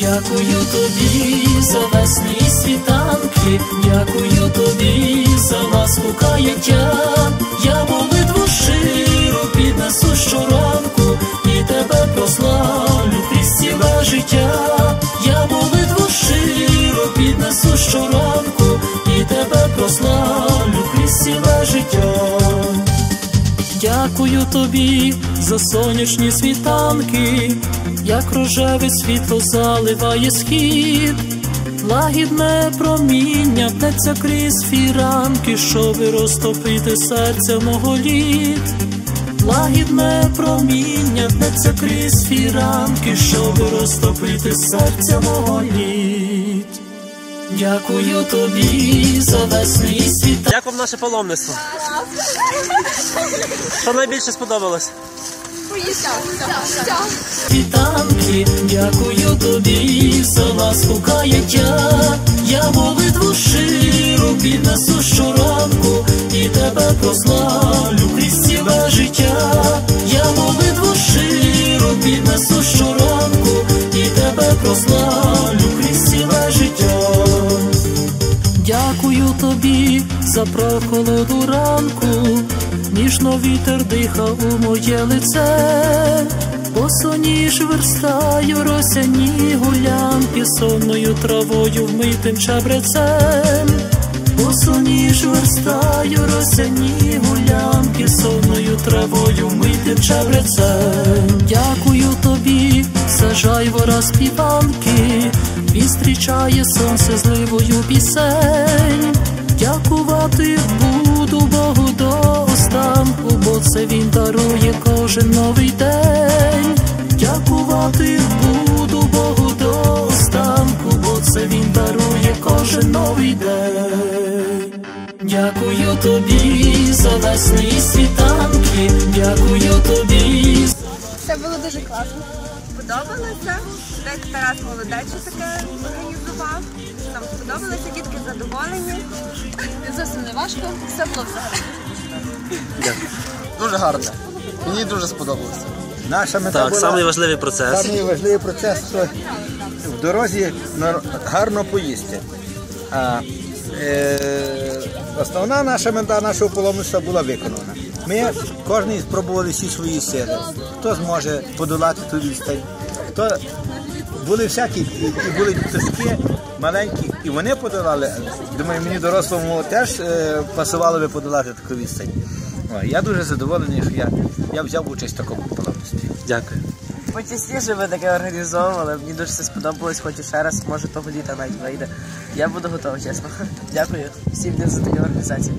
Дякую тобі за весні світанки, дякую тобі за ласку каяття. Я молитву ширу піднесу щоранку і тебе прославлю крізь ціле життя. Дякую тобі за сонячні світанки, як рожеве світло заливає схід, лагідне проміння пнеться крізь фіранки, щоби розтопити серце мого лід. Лагідне проміння пнеться крізь фіранки, щоби розтопити серце мого лід. Дякую тобі за весні світа. Як вам наше паломництво? Що найбільше сподобалось? світанки, дякую тобі за ласку каяття. Я молитву щиру піднесу щоранку і тебе прославлю крізь ціле життя. Я молитву щиру піднесу щоранку і тебе прославлю тобі за прохолоду ранку, ніжно вітер дихав у моє лице, босоніж верстаю росяні гулянки сонною травою вмитим чабрецем, босоніж верстаю росяні гулянки сонною травою вмитим чабрецем. Дякую тобі, сажай вора співанки, Відстрічає сонце зливою пісень, дякувати буду Богу до бо це він дарує кожен новий день. Дякувати буду Богу до останку, бо це він дарує кожен новий день. Дякую тобі за весні світанки, дякую тобі. Це було дуже класно. Сподобалося. Десь Тарас молодець, таке організував. Нам сподобалося, дітки задоволені. Важко, все було взагалі. Дуже гарно. Мені дуже сподобалося. Наша мета Так, була самий важливий процес. самий важливий процес, що в дорозі нар- гарно поїсти. А е, основна наша мета нашого паломництва була виконана. Ми кожен спробували всі свої сили. Хто зможе подолати ту відстань, хто були всякі, і і були діточки маленькі, і вони подолали. Думаю, мені дорослому теж е, пасувало би подолати таку відстань. О, я дуже задоволений, що я, я взяв участь в такому плавності. Дякую. Почастіше ви таке організовували, мені дуже все сподобалось, хочу ще раз, може того літа навіть вийде. Я буду готовий, чесно. Дякую всім за таку організацію.